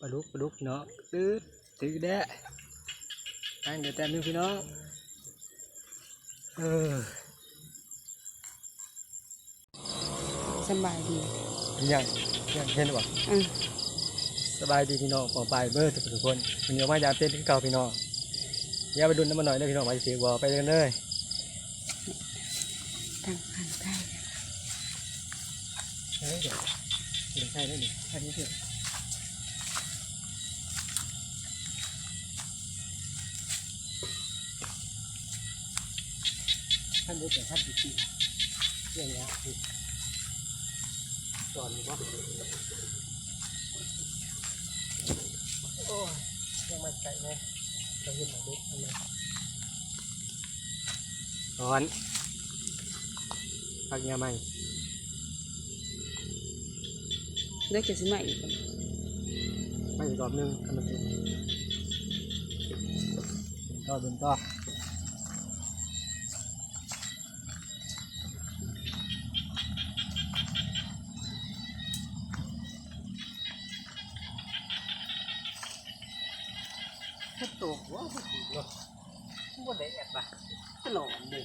ปลาดุกปลาดุกเนาะตื้อตื้อแดะอันเดี๋ยวแต้มหนึงพี่น้องเออสำบายดียังยังเห็นบ่อืมสบายดีพี่น้องปองไปเบอร์ทุกทุกคนมันเยอะมากยามเต้นที่เก่าพี่น้องอย่าไปดุนน้ำมันหน่อยนะพี่น้องมาสิบ่ไปกันเลยทางผ่านใต้เฮ้ยเดี๋ยวเดี๋ยวใช่ได้ดิแค่นี้เถอ ท่านดูแต่ท่านดีจริงเรื่องนี้คือสอนว่าโอ้ยยังไม่ไกลเลยเราเห็นหนังเด็กทำไมร้อนพักเงี้ยไหมเลือกจะสิมาอีกบ่ไม่อีกรอบนึงทำมันเป็นรอบเป็นต่อ บ่ได้แอบบ่ตลอดเลย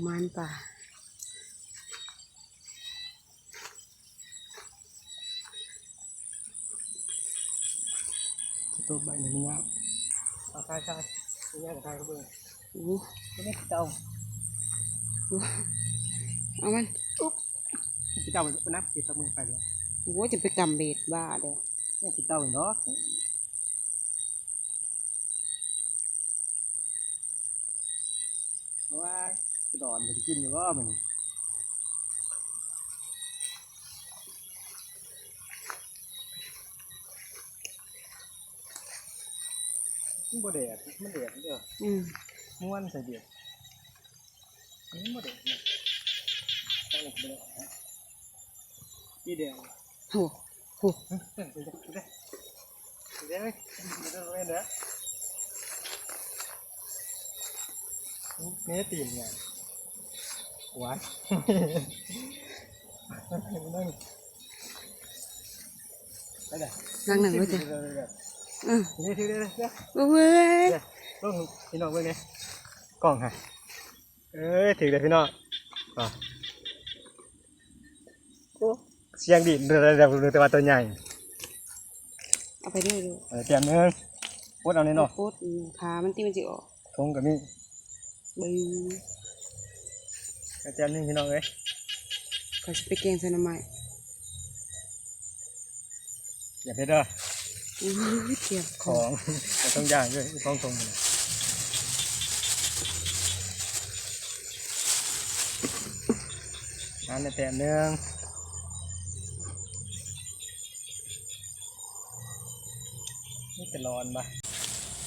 ประมาณป่าตัวใบนี้มันยาวเอาใช่ใช่ไม่ยากกับใครก็เบื่อโอ้ไม่ได้เจ้าเอามันอุ๊บพี่เจ้ามันนับติดตะมือไปเลยโอ้จะไปกำเบ็ดบ้าเด้อเนี่ยพี่เจ้าเนาะ นอนมันกินอยู่ว่ามันมันบ่แดดมันแดดเด้ออืมม้วนใส่เดียดมันบ่แดดนะใส่ลงไปเลยวเดี๋ยวเดี๋ยวเดี๋ยวเดี๋ยวเดี๋ยวเดี๋ยวเดี๋ยวเดี๋ยวเดี๋ยวเดี๋ยวเดี๋ย หวานนั่งไปไหนนั่งหนังไว้จ้ะเดี๋ยวเดี๋ยวเดี๋ยวอืมเดี๋ยวเดี๋ยวเดี๋ยวเดี๋ยวโอ้ยเดี๋ยวต้องพี่น้องเบิ่งเนี่ยกล้องฮะเอ้ยถือเลยพี่น้องอะโอ้เสียงดีเดี๋ยวเดี๋ยวเดี๋ยวดูแต่ว่าตัวใหญ่เอาไปเรื่อยเออเตรียมเนื้อพดเอาในๆเนาะโคตรอืมขามันตีมันจิออกทงกับนี่บึ้ง แจมนึงพี่น้องเอ้ยขอสิไปเก่งส่หน่อไม้อย่าเพชรเด้ออ้ยเจ็บคของต้องย่างด้วยต้องตรงมือน้ำในแต้เหนึ่งนี่จะร้อนปะ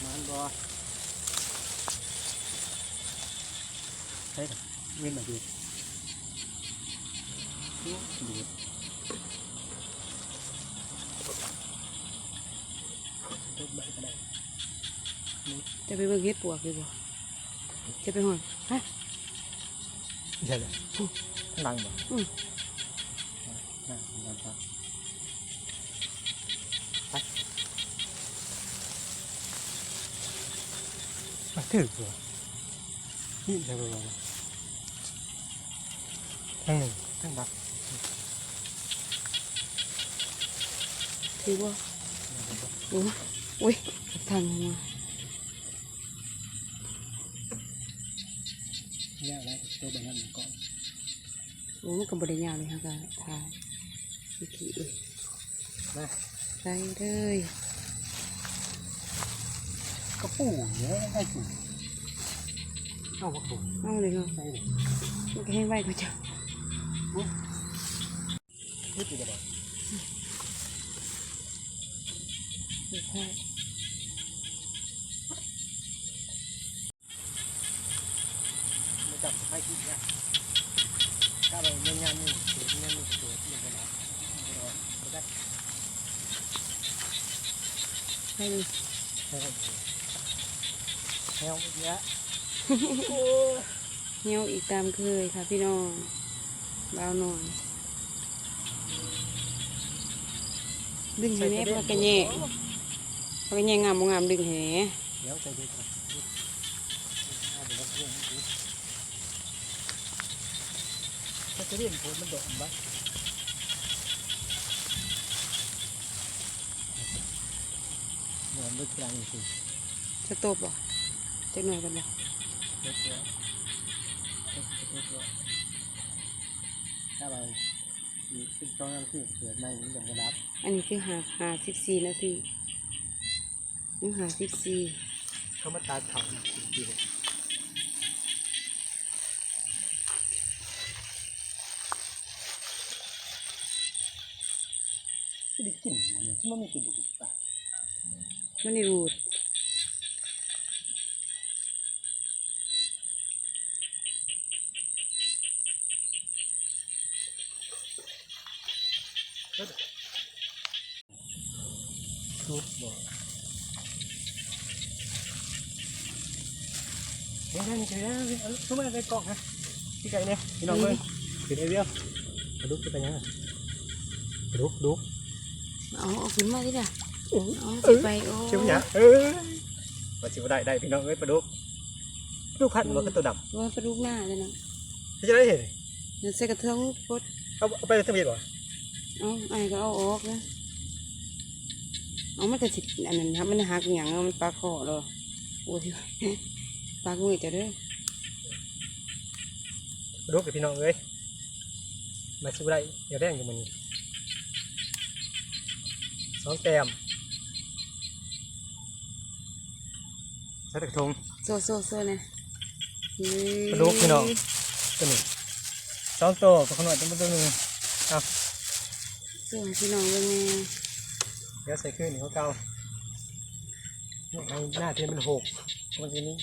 มันบอใช่ nguyên là được được tốt bậy vào đây cho bên bưng hết bùa kia rồi. Cho bên hồn hả? Dạ dạ. Nặng mà ừ. Nặng, nặng, nặng. thử rồi nhịn ra rồi. จะไปบ่ข้างหนึ่งทั้งบักถือว่าโอ้อุ้ยทางมาเนี่ยแล้วตัวแบบนั้นมันก่อนโอ้มันก็บริยาวเลยค่ะก็ทายวิธีนะใส่เลยก็ปูเยอะได้ปูเอาวัตถุเอาเลยเนาะใส่เลยมันก็ให้ไว้ก็จะ นี่ปูกระบอกถือผ้ามาจับให้คิดนะถ้าเราเมื่องานนี่เกิดงานนี่เกิดที่อย่างไรนะไม่รอก็ได้ให้เลยให้เราแนวเยอะเหี่ยวอีกตามเคยค่ะพี่น้อง เบาหน่อยดึงให้แน่พอกระแย่พอกระแย่ อนเอาไปแล้วเรื่องนี้ถ้าจะเรียนโพสมันโดดบ้างเหมือนลึกกลางจริงสตบบ่จักหน่อยกันบ่ๆลึกแล้วลึกแล้วถ้าเรามีติ๊กต้องนั่นที่เกิดในนี้อย่างกระดับอันนี้คือหาหาสิบสี่นาทียังหาสิบสี่เขามาตัดเขาดีที่ได้กลิ่นเนี่ยที่มันมีกลิ่นดุๆป่ะมันได้รูด ทุบบ่เดี๋ยวนั่เดี๋ยวนั่นเอาทุบมาในกล่องฮะพี่ไก่เนี่ยพี่น้องเบิ้งคือได้เบี้ยวกระดุกจะไปยังไงกระดุกดุกเอาเอาขึ้นมาดิล่ะโอ้เอาสิไปโอ้เชื่อมยังเออมาชิวได้ได้พี่น้องเอ้ยปลาดุกลาดุกพันมันก็ตัวดว่าปลาลูกหน้าเลยนะจะได้เห็นเดี๋ยวใส่กระเทืองพดเอาเอาไปทำยังไงบ่ เอาไอ้ก็เอาออกนะเอามันก็สิอันนั้นครับมันหักอย่างเอามันปลาคอเลยโอ้ยปลากุ้งจะเด้อปลาดุกกับพี่น้องเอ้ยมาชิวได้เดี๋ยวแรงอยู่มันสองแต้มใส่ตะกระทงโซ่โซ่โซ่เนี่ยปลาดุกพี่น้องตัวนี้สองตัวปลาขนวดตัวตัวหนึง เอาโซ่งพี่น้องเบิ่งแน่เดี๋ยวใส่ขึ้นเขาเก่าเนี่ยในหน้าเที่มันหกมันนี้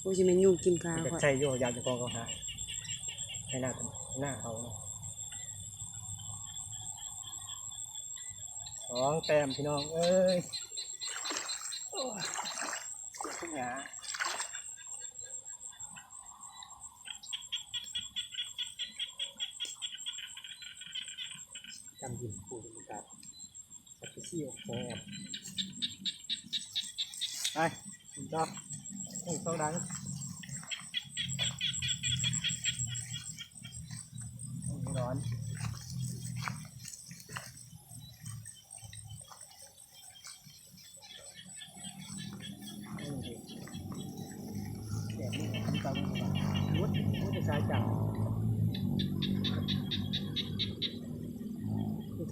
โอ้ยจะเป็นยุ่งกินปลามันจะก่อนใช่โยอยากจะกองเขาหาให้หน้าหน้าเขาสองแต้มพี่น้องเอ้ยโอ้นหย เจ็บทุกอย่างจำยินปูดกับสัตว์เสี่ยวแซ่บไปคุณจ๊อบหนึ่งสองดังไม่ร้อน แบบนี้ทำตามวุฒิวุฒิสายจัง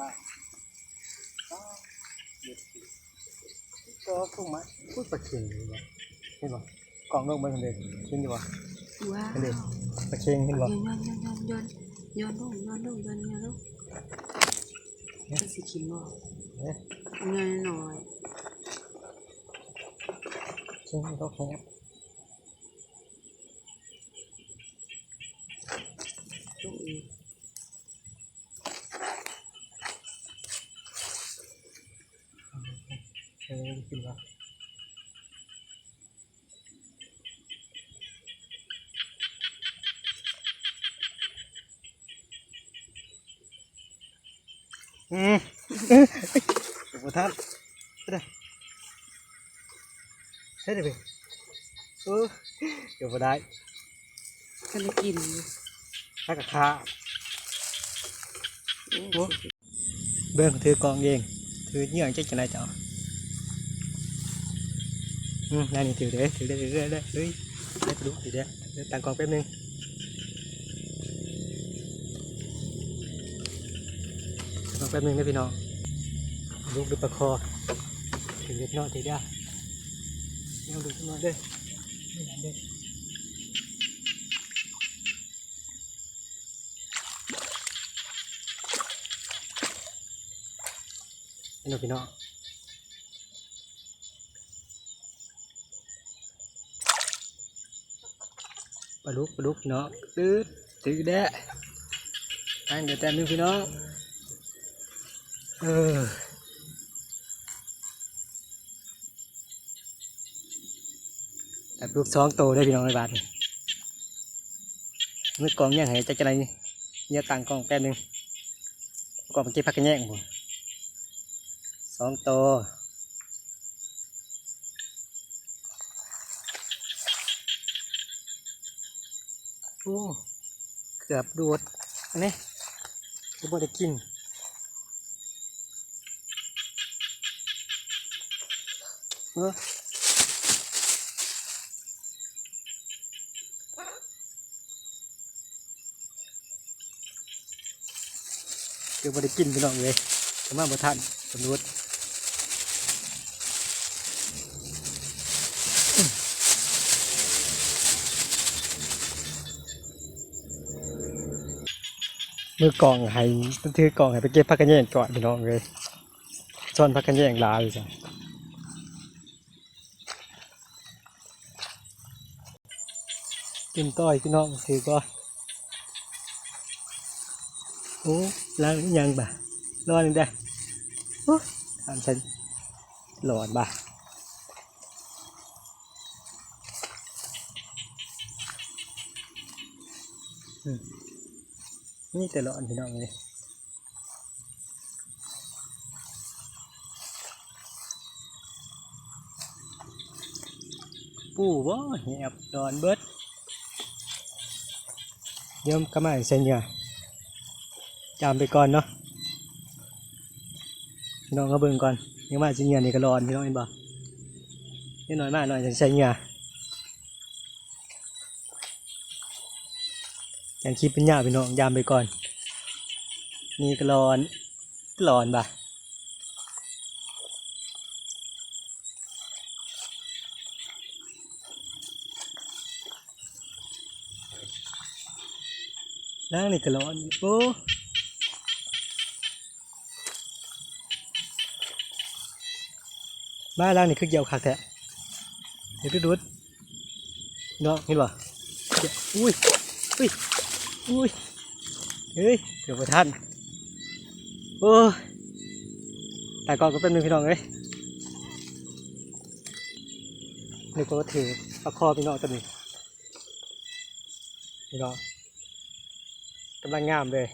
ก็คุมเดิมเอาขึ้นมาอ้าวเด็ดสิก็พุ่งมพูดปลาเค็งเลยวะเห็นบ่กล่องนกมันเห็นเด็เห็นอยู่ว้าวเห็นเด็ปลาเค็งเห็นบ่ย้อนย้อนย้อนย้อนย้อนลงย้อนลงย้อนย้อนลงจะสิกินบ่เนี่ยย้อนหน่อยเค็งก็แคบ ลงอีก เออกินบ่ อืมเดี๋ยวบ่ทันไปเด้อเฮ้ยเดี๋ยวไปเออเดี๋ยวบ่ได้ก็ได้กินอยู่ถ้ากับข้าโแป๊บนึงตั้งแป๊บนึงนะพี่น้องลูกดูประคอถือเล็กน้อยถือได้เดี๋ยวดูขึ้นมาเด้อนี่นะเด้อนี่นะพี่น้องปลาลุกปลาลุกพี่น้องตื้อถือแดะตั้งเดี๋ยวแต้มหนึงพี่น้อง เออแต่ลูกสองโตได้พี่น้องในบาทมือกองยังไงจะจะไรเนี่ยตังกองแป๊บนึงกองเมื่อกี้พักกันแย่งบ่สองโตโอ้เกือบดูดอันนี้ก็บ่ได้กิน เออเกือบบ่ได้กินพี่น้องเลยแต่มาบ่ทันสำรวจมือกองให้ถือกองให้ไปเก็บพักกันแย่งก่อนพี่น้องเลยซ่อนพักกันแย่งลาอยู่จ้ะ กินต้อยพี่น้องถือก็โอ้ล้างหรือยังบ่ะรอหนึ่งได้โอ้ทำฉันหลอนบ่ะอืมนี่แต่หลอนพี่น้องเลยปูบ่แหบดอนเบิด เดี๋ยวก็มาเส้นเหยื่อจามไปก่อนเนาะพี่น้องก็เบิ่งก่อนยังมาเส้นเหยื่อนี่ก็รอนพี่น้องเห็นบ่นิดหน่อยมากหน่อยจะใส่เหยื่ออย่างคลิปเป็นหญ้าพี่น้องยามไปก่อนนี่ก็รอนร้อนบ่ นั่งนี่ก็ร้อนโอ้มาล่างนี่คือเกี่ยวคักแท้เดี๋ยวดูดูดเนาะเห็นบ่เดี๋ยวอุ้ยอุ้ยอุ้ยเฮ้ยเดี๋ยวประทันโอ้แต่ก่อนก็เป็นหนึ่งพี่น้องเลยนี่ก็ถือประคอพี่น้องตัวนี้พี่น้อง กำลังงามเลย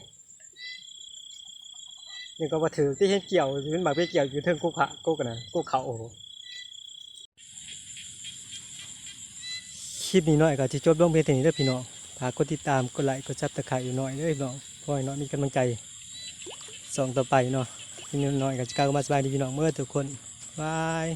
นี่ก็มาถือที่เห็นเกี่ยวเป็นมากไปเกี่ยวอยู่เทิงกุกขะกุกกันนะกุกเขาโอ้คลิปนี้หน่อยก็จะจบลงเพียงเท่านี้เด้อพี่น้องฝากกดติดตามกดไลค์กดซับตะไคร้อยู่หน่อยเด้อพี่น้องพราะให้น้องมีกำลังใจส่องต่อไปเนาะพี่น้องน้อยก็จะกล้ามาสบายดีพี่น้องเมื่อทุกคนบาย